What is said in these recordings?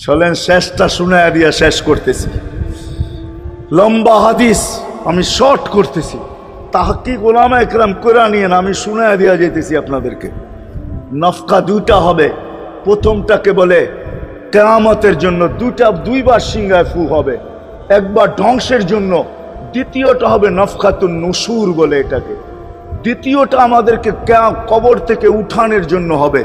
চলেন শেষটা শুনে দিয়া শেষ করতেছি। লম্বা হাদিস আমি শর্ট করতেছি। তাহাকি গোলাম একরাম করে নিয়ে আমি শুনে দিয়া যেতেছি আপনাদেরকে। নফকা দুইটা হবে। প্রথমটাকে বলে কেরামতের জন্য দুটা দুইবার সিঙ্গায় ফু হবে। একবার ধ্বংসের জন্য, দ্বিতীয়টা হবে নফকাতুন নসুর বলে এটাকে। দ্বিতীয়টা আমাদেরকে কবর থেকে উঠানের জন্য হবে।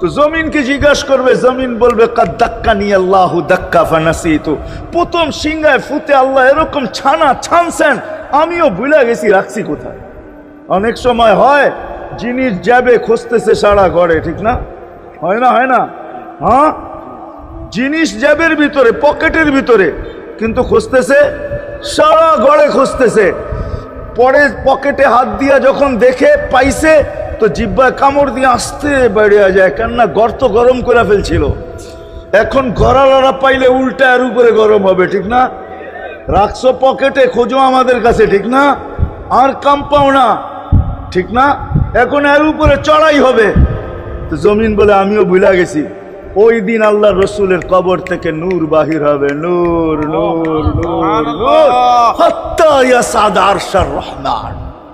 তো জমিনকে জিজ্ঞাসা করবে, জমিন বলবে, কাদ দাক্কা নিয়ে আল্লাহ দাক্কা ফানাসি তো প্রথম সিংহায় ফুতে আল্লাহ এরকম ছানা ছানছেন, আমিও ভুলে গেছি, রাখছি কোথায়? অনেক সময় হয়, জিনিস যাবে, খুঁজতেছে সারা ঘরে, ঠিক না? হয় না হয় না? হ্যাঁ? জিনিস জ্যাবের ভিতরে, পকেটের ভিতরে, কিন্তু খুঁজতেছে, সারা ঘরে খুঁজতেছে। পরে পকেটে হাত দিয়া যখন দেখে, পাইছে তো জিব্বায় কামড় দিয়ে আসতে বেড়ে যায় কেননা গর্ত গরম করে ফেলছিল। এখন গড়ালড়া পাইলে উল্টা এর উপরে গরম হবে ঠিক না? রাখছো পকেটে খোঁজো আমাদের কাছে ঠিক না? আর কাম পাও না ঠিক না? এখন এর উপরে চড়াই হবে। তো জমিন বলে আমিও ভুলা গেছি। ওই দিন আল্লাহ রসুলের কবর থেকে নূর বাহির হবে। নূর নূর নূর নূর। হাত্তা ইয়াসাদ রহমান।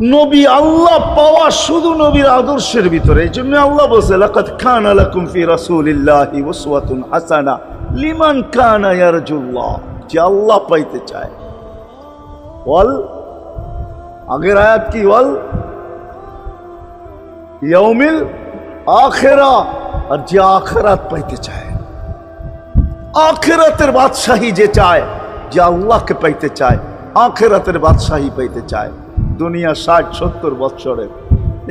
নবী আল্লাহ পাওয়া শুধু নবীর আদর্শের ভিতরে। এই জন্য আল্লাহ বলছে হাসানা লিমান যে আল্লাহ পাইতে চায়। বল আগের আয়াত কি? বল ইয়াউমিল আখেরা। আর যে আখেরাত পাইতে চায়, আখেরাতের বাদশাহী যে চায়, যে আল্লাহকে পাইতে চায়, আখেরাতের বাদশাহী পাইতে চায়। দুনিয়া ষাট, সত্তর বৎসরের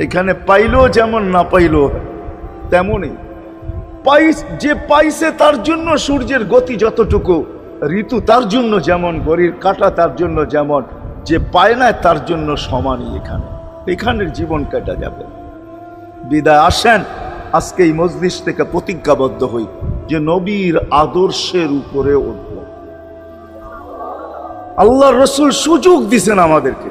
এখানে পাইলো যেমন না পাইলো তেমনই। পাই যে পাইছে তার জন্য সূর্যের গতি যতটুকু, ঋতু তার জন্য যেমন গড়ির কাটা তার জন্য যেমন, যে পায় না তার জন্য সমানই এখানে। এখানের জীবন কাটা যাবে। বিদায়, আসেন। আজকে এই মজলিস থেকে প্রতিজ্ঞাবদ্ধ হই যে নবীর আদর্শের উপরে উঠব। আল্লাহ রসুল সুযোগ দিছেন আমাদেরকে।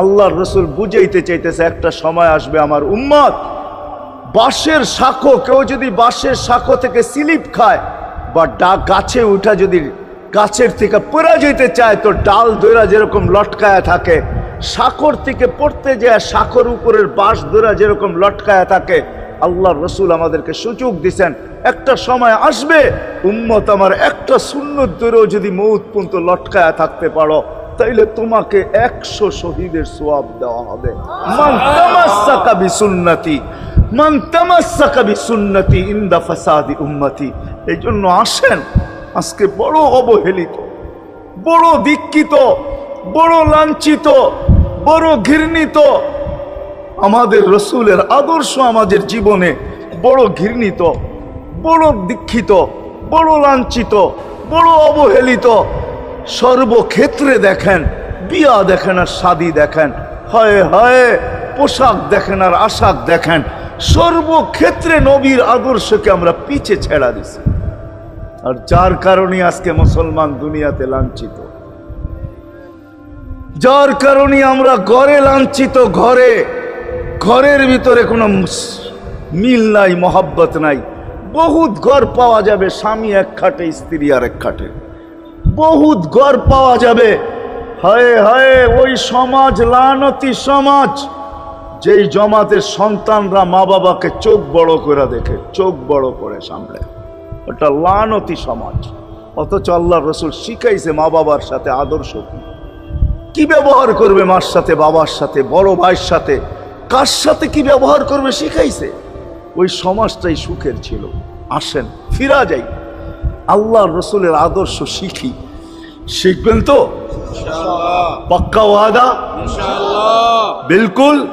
আল্লাহর রসুল বুঝাইতে চাইতেছে, একটা সময় আসবে আমার উম্মত। বাঁশের শাখো, কেউ যদি বাঁশের শাখো থেকে স্লিপ খায় বা ডা, গাছে উঠা যদি গাছের থেকে পড়া যেতে চায়, তো ডাল দৈরা যেরকম লটকায়া থাকে, শাখর থেকে পড়তে যায়, শাখর উপরের বাঁশ দৈরা যেরকম লটকায়া থাকে আল্লাহ রসুল আমাদেরকে সুযোগ দিছেন, একটা সময় আসবে, উম্মত আমার একটা সুন্নত দৈরেও যদি মৌত পর্যন্ত লটকায়া থাকতে পারো। তাইলে তোমাকে একশো শহীদের সোয়াব দেওয়া হবে। ইনদা ফাসাদি এই জন্য আসেন, আজকে বড় অবহেলিত, বড় বড় লাঞ্ছিত, বড় ঘৃণিত, আমাদের রসুলের আদর্শ আমাদের জীবনে বড় ঘৃণিত, বড় দীক্ষিত, বড় লাঞ্ছিত, বড় অবহেলিত সর্বক্ষেত্রে দেখেন, বিয়া দেখেন আর শাদি দেখেন, হয় হয় পোশাক দেখেন আর আশাক দেখেন, সর্বক্ষেত্রে নবীর আদর্শকে আমরা পিছে ছেড়া দিছি। আর যার কারণে আজকে মুসলমান দুনিয়াতে লাঞ্ছিত। যার কারণে আমরা ঘরে লাঞ্ছিত, ঘরে, ঘরের ভিতরে কোনো মিল নাই, মহাব্বত নাই। বহুত ঘর পাওয়া যাবে স্বামী এক খাটে, স্ত্রী আর এক খাটে। বহুত ঘর পাওয়া যাবে। হায় হায়, ওই সমাজ, লানতি সমাজ, যেই জমাতের সন্তানরা মা বাবাকে চোখ বড় করে দেখে, চোখ বড় করে সামলে। ওটা লানতি সমাজ। অথচ আল্লাহ রসুল শিখাইছে মা বাবার সাথে আদর্শ কি। কি ব্যবহার করবে মার সাথে, বাবার সাথে, বড় ভাইয়ের সাথে? কার সাথে কি ব্যবহার করবে শিখাইছে? ওই সমাজটাই সুখের ছিল। আসেন, ফিরা যাই। আল্লাহ রসুলের আদর্শ শিখি। শিখবেন তো? পাক্কা ওয়াদা? বিলকুল?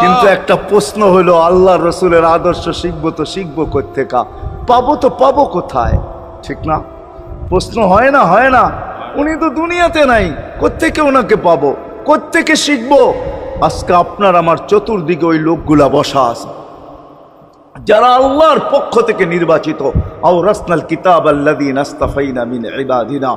কিন্তু একটা প্রশ্ন হলো আল্লাহ রসুলের আদর্শ শিখব তো শিখব কোথেকা পাবো তো পাবো কোথায়? ঠিক না? প্রশ্ন হয় না হয় না। উনি তো দুনিয়াতে নাই কোত্থেকে ওনাকে পাবো? কোত্থেকে শিখব? আজকে আপনার আমার চতুর্দিকে ওই লোকগুলা বসা আছে। যারা আল্লাহর পক্ষ থেকে নির্বাচিত। আও রাসনাল কিতাব আল্লাদিন আস্তাফাইনা মিন ইবাদিনা।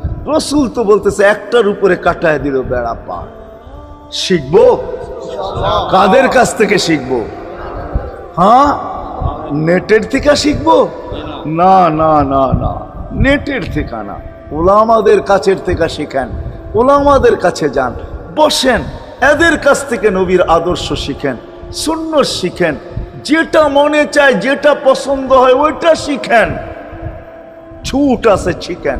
রসুল তো বলতেছে, একটার উপরে কাটায় দিল বেড়া পার শিখব? কাদের কাছ থেকে শিখব? হ্যাঁ? নেটের থেকে শিখব? না না না না, নেটের থেকে না। ওলামাদের কাছের থেকে শিখেন, ওলামাদের কাছে যান, বসেন। এদের কাছ থেকে নবীর আদর্শ শিখেন শূন্য শিখেন, যেটা মনে চায়, যেটা পছন্দ হয়, ওইটা শিখেন। ছুট আছে, শিখেন।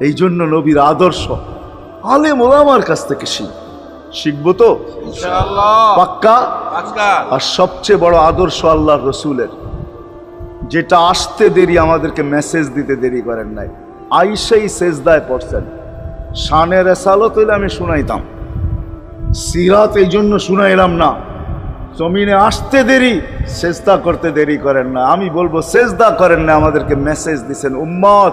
এই জন্য নবীর আদর্শ আলেম ওলামার কাছ থেকে শিখ। শিখব তো? পাক্কা? আর সবচেয়ে বড় আদর্শ আল্লাহ রসুলের যেটা আসতে দেরি আমাদেরকে মেসেজ দিতে দেরি করেন নাই। আইসাই সেজদায় পড়ছেন। শানের এসালত হইলে আমি শুনাইতাম। সিরাত এই জন্য শুনাইলাম না। জমিনে আসতে দেরি সেজদা করতে দেরি করেন না। আমি বলব সেজদা করেন না আমাদেরকে মেসেজ দিছেন। উম্মত!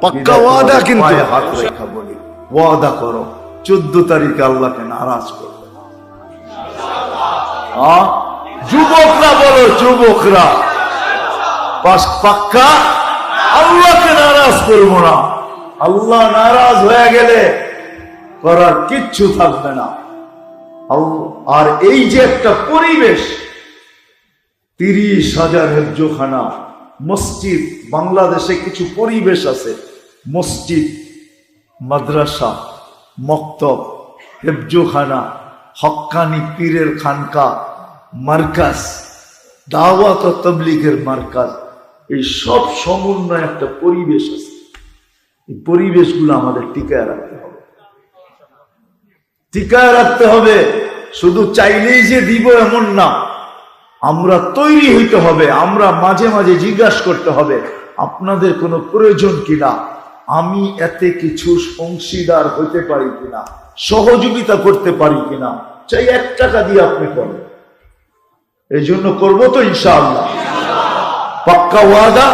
পাক্কা ওয়াদা কিন্তু। হাত রেখা বলি। ওয়াদা করো চোদ্দ তারিখে আল্লাহকে নারাজ করবে। যুবকরা বলো যুবকরা। পাক্কা? আল্লাহকে নারাজ করব না। আল্লাহ নারাজ হয়ে গেলে করার কিচ্ছু থাকবে না। আর এই যে একটা পরিবেশ তিরিশ হাজার হেফজোখানা মসজিদ বাংলাদেশে কিছু পরিবেশ আছে। মসজিদ, মাদ্রাসা, মক্তব, হেফজোখানা, হক্কানি পীরের খানকা মার্কাস দাওয়াত তবলিগের মার্কাজ, এই সব সমন্বয় একটা পরিবেশ আছে। এই পরিবেশগুলো আমাদের টিকায় রাখতে হবে। টিকায় রাখতে হবে, শুধু চাইলেই যে দিব এমন না। আমরা তৈরি হইতে হবে, আমরা মাঝে মাঝে জিজ্ঞাসা করতে হবে, আপনাদের কোনো প্রয়োজন কিনা? আমি এতে কিছু অংশীদার হইতে পারি কিনা? সহযোগিতা করতে পারি কিনা? চাই এক টাকা দিয়ে আপনি করেন। এই জন্য করব তো ইনশাআল্লাহ। পাক্কা ওয়াদা?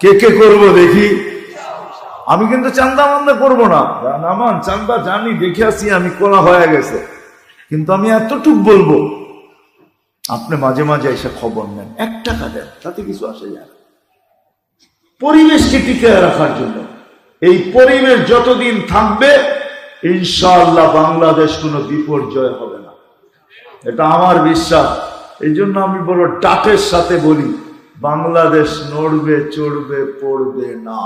কে কে করব দেখি। আমি কিন্তু চান্দা মান্দা করব না। নামান চান্দা জানি, দেখে আসি আমি করা হয়ে গেছে। কিন্তু আমি এতটুক বলব, আপনি মাঝে মাঝে এসে খবর নেন। এক টাকা দেন, তাতে কিছু আসে যায়। পরিবেশকে টিকে রাখার জন্য। এই পরিবেশ যতদিন থাকবে, ইনশাআল্লাহ বাংলাদেশ কোনো বিপর্যয় হবে না। এটা আমার বিশ্বাস। এই জন্য আমি বড় ডাকের সাথে বলি, বাংলাদেশ নড়বে, চড়বে, পড়বে না।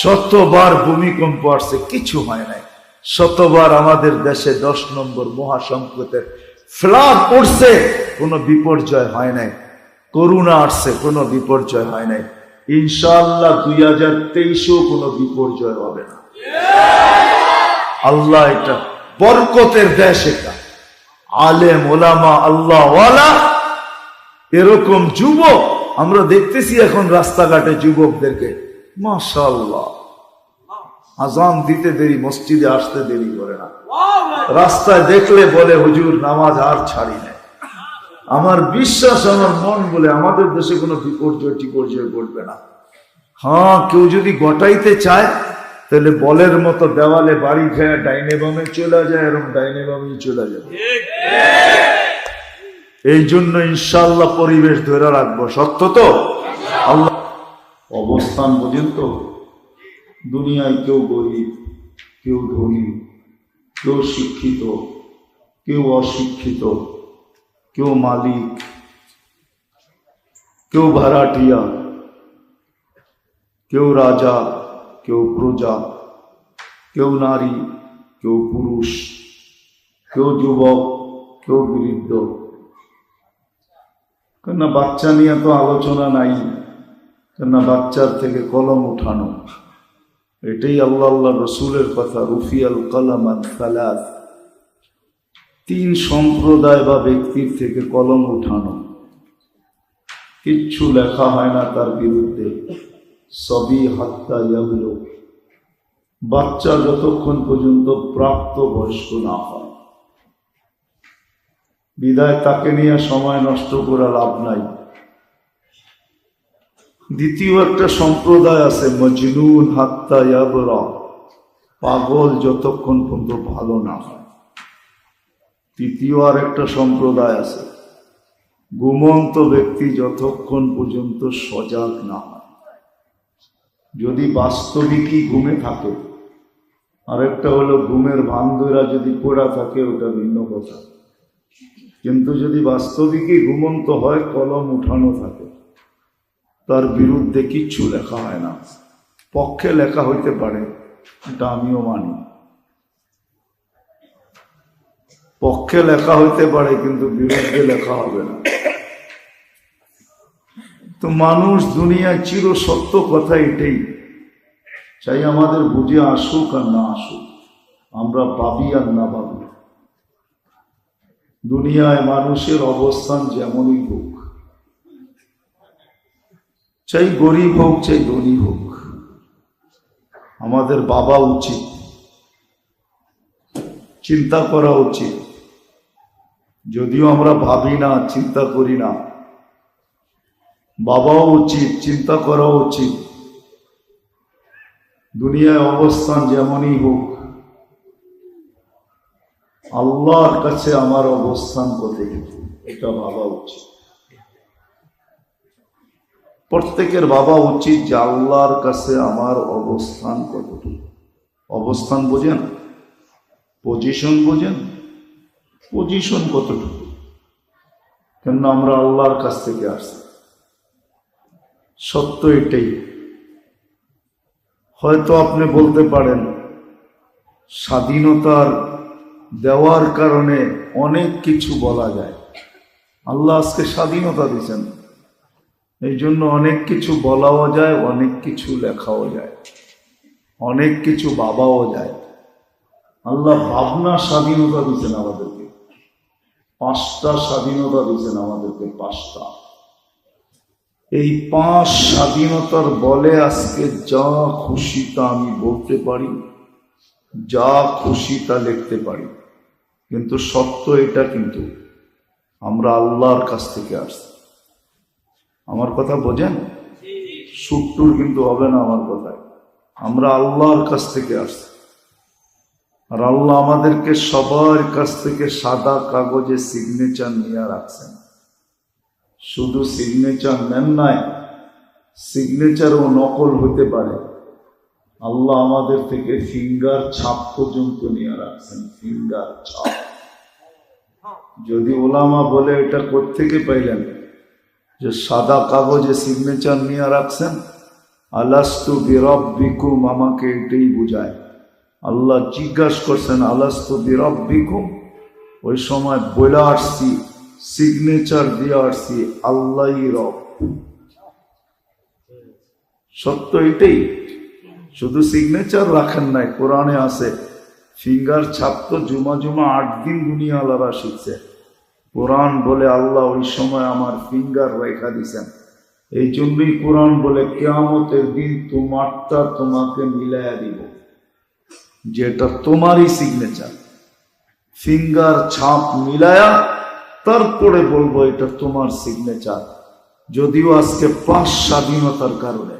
শতবার ভূমিকম্প আসছে, কিছু হয় নাই। শতবার আমাদের দেশে দশ নম্বর মহাসংকটের ফ্লাড পড়ছে কোনো বিপর্যয় হয় নাই। করুণা আসছে, কোনো বিপর্যয় হয় নাই। ইনশাআল্লাহ দুই হাজার তেইশেও কোনো বিপর্যয় হবে না। আল্লাহ এটা বরকতের দেশ এটা। আলেম, ওলামা আল্লাহ এরকম যুবক, আমরা দেখতেছি এখন রাস্তাঘাটে যুবকদেরকে। মাশাল্লাহ আজান দিতে দেরি, মসজিদে আসতে দেরি করে না। রাস্তায় দেখলে বলে, হুজুর, নামাজ আর ছাড়ি নাই। আমার বিশ্বাস, আমার মন বলে আমাদের দেশে কোনো বিপর্যয় টিপর্যয় ঘটবে না। হ্যাঁ কেউ যদি গটাইতে চায়, তাহলে বলের মতো দেওয়ালে বাড়ি খেয়ে ডাইনে বামে চলে যায় এরকম ডাইনে বামেই চলে যায়। এই জন্য ইনশাল্লাহ পরিবেশ ধরে রাখব। সত্য তো? আল্লাহ অবস্থান বুঝেন তো দুনিয়ায় কেউ গরিব, কেউ ধনী, কেউ শিক্ষিত, কেউ অশিক্ষিত কেউ মালিক কেউ ভাড়াটিয়া কেউ রাজা কেউ প্রজা কেউ নারী কেউ পুরুষ কেউ যুবক কেউ বৃদ্ধ কেন বাচ্চা নিয়ে তো আলোচনা নাই কেন বাচ্চার থেকে কলম উঠানো এটাই আল্লাহ আল্লাহ রসুলের কথা রুফিয়াল কলম সালাস তিন সম্প্রদায় বা ব্যক্তির থেকে কলম উঠানো। কিচ্ছু লেখা হয় না তার বিরুদ্ধে। সবই হাত্তা ইয়াবলো। বাচ্চা যতক্ষণ পর্যন্ত প্রাপ্ত বয়স্ক না হয়। বিদায় তাকে নিয়ে সময় নষ্ট করা লাভ নাই। দ্বিতীয় একটা সম্প্রদায় আছে, মজনুন হাত্তা ইয়াবরা। পাগল যতক্ষণ পর্যন্ত ভালো না হয়। তৃতীয় আর একটা সম্প্রদায় আছে। ঘুমন্ত ব্যক্তি যতক্ষণ পর্যন্ত সজাগ না যদি বাস্তবিকই ঘুমে থাকে, আরেকটা হলো ঘুমের ভান্দুরা যদি পড়া থাকে, ওটা ভিন্ন কথা। কিন্তু যদি বাস্তবিকই ঘুমন্ত হয়, কলম উঠানো থাকে, তার বিরুদ্ধে কিচ্ছু লেখা হয় না। পক্ষে লেখা হইতে পারে, এটা আমিও মানি। পক্ষে লেখা হইতে পারে, কিন্তু বিরুদ্ধে লেখা হবে না। তো মানুষ দুনিয়ায় চির সত্য কথা এটাই, চাই আমাদের বুঝে আসুক আর না আসুক। আমরা ভাবি আর না ভাবি। দুনিয়ায় মানুষের অবস্থান যেমনই হোক, চাই গরিব হোক, চাই ধনী হোক, আমাদের বাবা উচিত, চিন্তা করা উচিত। যদিও আমরা ভাবি না, চিন্তা করি না। বাবাও উচিত, চিন্তা করা উচিত। দুনিয়ায় অবস্থান যেমনই হোক, আল্লাহর কাছে আমার অবস্থান কতটুকু এটা ভাবা উচিত। প্রত্যেকের বাবা উচিত যে আল্লাহর কাছে আমার অবস্থান কতটুকু। অবস্থান বোঝেন? পজিশন বোঝেন? পজিশন কতটুকু? কেন আমরা আল্লাহর কাছ থেকে আসছি। সত্য এটাই। হয়তো আপনি বলতে পারেন, স্বাধীনতার দেওয়ার কারণে অনেক কিছু বলা যায়। আল্লাহ আজকে স্বাধীনতা দিয়েছেন। এই জন্য অনেক কিছু বলাও যায়, অনেক কিছু লেখাও যায়। অনেক কিছু বাবাও যায়। আল্লাহ ভাবনা স্বাধীনতা দিচ্ছেন আমাদেরকে। পাঁচটা স্বাধীনতা দিচ্ছেন আমাদেরকে পাঁচটা। এই পাঁচ স্বাধীনতার বলে আজকে যা খুশি তা আমি বলতে পারি যা খুশি তা লিখতে পারি। কিন্তু সত্য এটা কিন্তু আমরা আল্লাহর কাছ থেকে আসছি। আমার কথা বোঝেন? সুট্টুর কিন্তু হবে না আমার কথায়। আমরা আল্লাহর কাছ থেকে আসছি। আর আল্লাহ আমাদেরকে সবার কাছ থেকে সাদা কাগজে সিগনেচার নিয়ে রাখছেন। শুধু সিগনেচার নেন নাই সিগনেচারও নকল হতে পারে। আল্লাহ আমাদের থেকে ফিঙ্গার ছাপ পর্যন্ত নিয়ে রাখছেন ফিঙ্গার ছাপ। যদি ওলামা বলে এটা কোথেকে পাইলেন? যে সাদা কাগজে সিগনেচার নিয়ে রাখছেন? আলাস্তু বিরব বিকুম আমাকে এটাই বুঝায়। আল্লাহ জিজ্ঞাসা করছেন, আলাস্তু বিরব বিকুম ওই সময় বলে আসছি সিগনেচার দিয়ে আসছি, আল্লাহ রব। সত্য এটাই। শুধু সিগনেচার রাখেন নাই, কোরআনে আছে, ফিঙ্গার ছাপ তো জুমা জুমা আট দিন দুনিয়া আলাদা শিখছে। কোরআন বলে, আল্লাহ ওই সময় আমার ফিঙ্গার রেখা দিছেন। এই জন্যই কোরআন বলে, কেয়ামতের দিন তোমারটা তোমাকে মিলাইয়া দিব। যেটা তোমারই সিগনেচার ফিঙ্গার ছাপ মিলায়া তারপরে বলব এটা তোমার সিগনেচার যদিও আজকে পাঁচ স্বাধীনতার কারণে।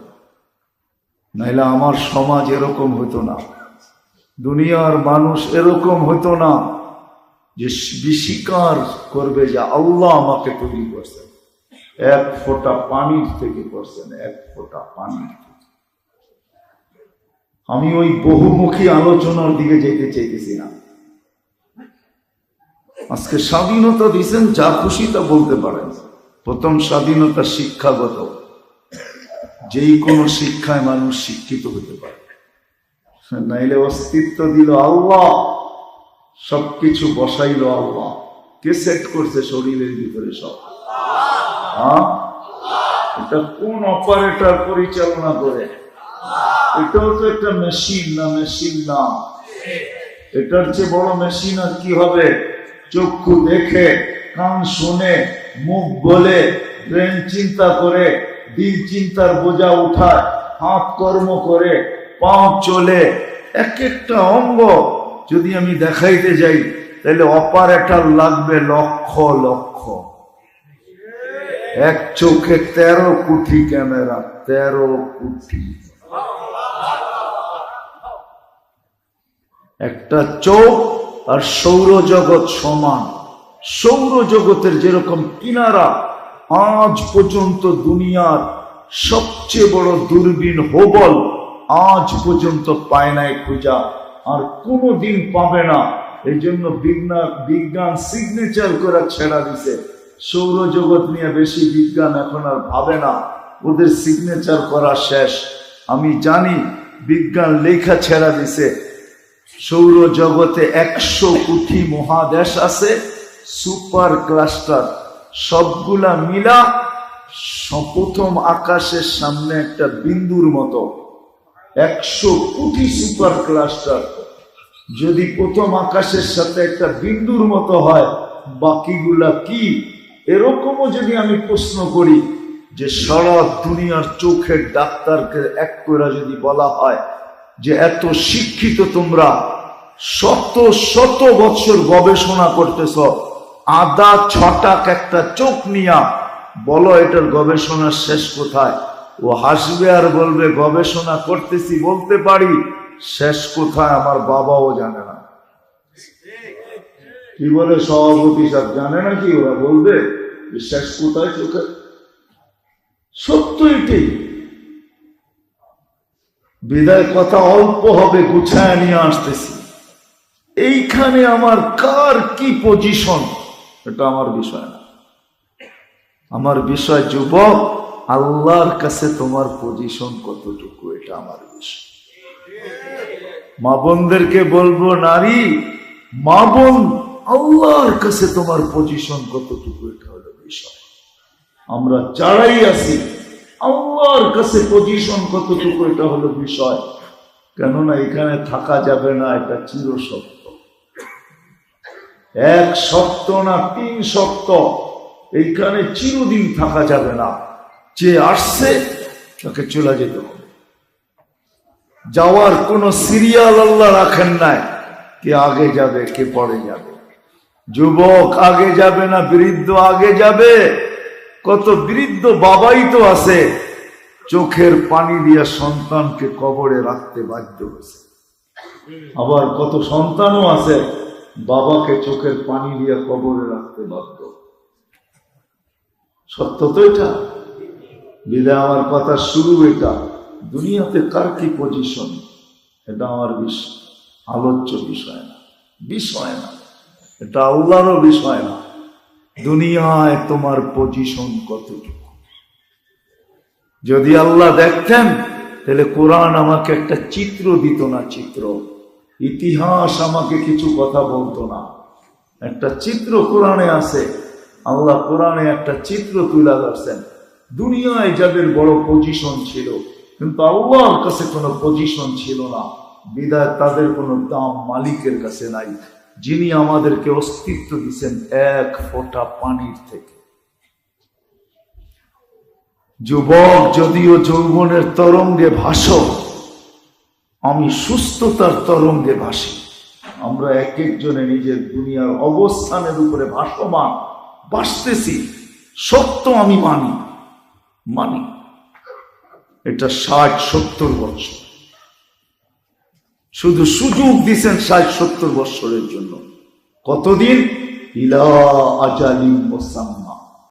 নাইলে আমার সমাজ এরকম হতো না। দুনিয়ার মানুষ এরকম হতো না যে স্বীকার করবে যে আল্লাহ আমাকে তৈরি করছেন। এক ফোঁটা পানির থেকে করছেন, এক ফোঁটা পানির আমি ওই বহুমুখী আলোচনার দিকে যেতে চাইতেছি না। আজকে স্বাধীনতা দিয়েছেন, যা খুশি তা বলতে পারেন। প্রথম স্বাধীনতা শিক্ষাগত। যেই কোনো শিক্ষায় মানুষ শিক্ষিত হতে পারে। নাইলে অস্তিত্ব দিল আল্লাহ। সবকিছু বসাইল আল্লাহ। কে সেট করছে শরীরের ভিতরে সব? হ্যাঁ? এটা কোন অপারেটর পরিচালনা করে? এটাও তো একটা মেশিন না মেশিন না? এটার চেয়ে বড় মেশিন আর কি হবে? চক্ষু দেখে, কান শুনে, মুখ বলে ব্রেন চিন্তা করে, দিল চিন্তার বোঝা উঠায়, হাত কর্ম করে, পাও চলে। এক একটা অঙ্গ যদি আমি দেখাইতে যাই, তাহলে অপারেটর লাগবে লক্ষ লক্ষ। এক চোখে তেরো কোটি ক্যামেরা তেরো কোটি একটা চোখ আর সৌরজগৎ সমান। সৌরজগতের যেরকম কিনারা, আজ পর্যন্ত দুনিয়ার সবচেয়ে বড় দূরবীন হোবল আজ পর্যন্ত পায় নাই পূজা আর কোনো দিন পাবে না। এই জন্য বিজ্ঞান বিজ্ঞান সিগনেচার করে ছেড়া দিছে। সৌরজগৎ নিয়ে বেশি বিজ্ঞান এখন আর ভাবে না। ওদের সিগনেচার করা শেষ। আমি জানি বিজ্ঞান লেখা ছেড়া দিছে। সৌর জগতে একশো কোটি মহাদেশ আছে, সুপার ক্লাস্টার, সবগুলা মিলা প্রথম আকাশের সামনে একটা বিন্দুর মতো। একশো কোটি সুপার ক্লাস্টার। যদি প্রথম আকাশের সাথে একটা বিন্দুর মতো হয়, বাকিগুলা কি? এরকমও যদি আমি প্রশ্ন করি যে সারা দুনিয়ার চোখের ডাক্তারকে এক করে যদি বলা হয় যে এত শিক্ষিত তোমরা শত শত বছর গবেষণা করতেছ, আদা, ছটাক একটা চোখ নিয়া বলো এটার গবেষণা শেষ কোথায়? ও হাসবে আর বলবে, গবেষণা করতেছি, বলতে পারি, শেষ কোথায় আমার বাবাও জানে না। কি বলে সভাপতি সাহেব, জানে না কি ওরা বলবে শেষ কোথায় চোখে? সত্য এটাই। বিদায় কথা অল্প হবে, গুছায় নিয়ে আসতেছি। এইখানে আমার কার কি পজিশন এটা আমার বিষয় না। আমার বিষয়, যুবক, আল্লাহর কাছে তোমার পজিশন কতটুকু, এটা আমার বিষয়। মা বোনদেরকে বলব, নারী, মা বোন, আল্লাহর কাছে তোমার পজিশন কতটুকু, এটা হলো বিষয়। আমরা যারাই আছি আল্লাহর কাছে পজিশন কতটুকু, এটা হলো বিষয়। কেননা এখানে থাকা যাবে না, এটা চির সত্য এক সত্য না তিন সত্য এইখানে চিরদিন থাকা যাবে না। যে আসছে, তাকে চলে যেতে হবে। যাওয়ার কোন সিরিয়াল আল্লাহ রাখেন নাই, কে আগে যাবে, কে পরে যাবে। যুবক আগে যাবে না, বৃদ্ধ আগে যাবে। কত বৃদ্ধ বাবাই তো আছে, চোখের পানি দিয়া সন্তানকে কবরে রাখতে বাধ্য হয়েছে। আবার কত সন্তানও আছে, বাবাকে চোখের পানি দিয়া কবরে রাখতে বাধ্য। সত্য তো এটা? বিদায় আমার কথা শুরু এটা। দুনিয়াতে কার কি পজিশন এটা আমার আলোচ্য বিষয় না। বিষয় না। এটা আল্লাহরও বিষয় না। দুনিয়ায় তোমার পজিশন কতটুকু? যদি আল্লাহ দেখতেন, তাহলে কোরআন আমাকে একটা চিত্র দিত না চিত্র। ইতিহাস আমাকে কিছু কথা বলতো না। একটা চিত্র কোরআনে আছে। আল্লাহ কোরআনে একটা চিত্র তুলে ধরছেন। দুনিয়ায় যাদের বড় পজিশন ছিল, কিন্তু আল্লাহর কাছে কোনো পজিশন ছিল না। বিদায় তাদের কোনো দাম মালিকের কাছে নাই। যিনি আমাদেরকে অস্তিত্ব দিচ্ছেন এক ফোঁটা পানির থেকে। যুবক, যদিও যৌবনের তরঙ্গে ভাস, আমি সুস্থতার তরঙ্গে ভাসি। আমরা এক একজনে নিজের দুনিয়ার অবস্থানের উপরে ভাসমান বাঁচতেছি সত্য আমি মানি মানি। এটা ষাট সত্তর বছর। শুধু সুযোগ দিচ্ছেন ষাট সত্তর বৎসরের জন্য। কতদিন? ইলা আজালিম মোসাম্মা।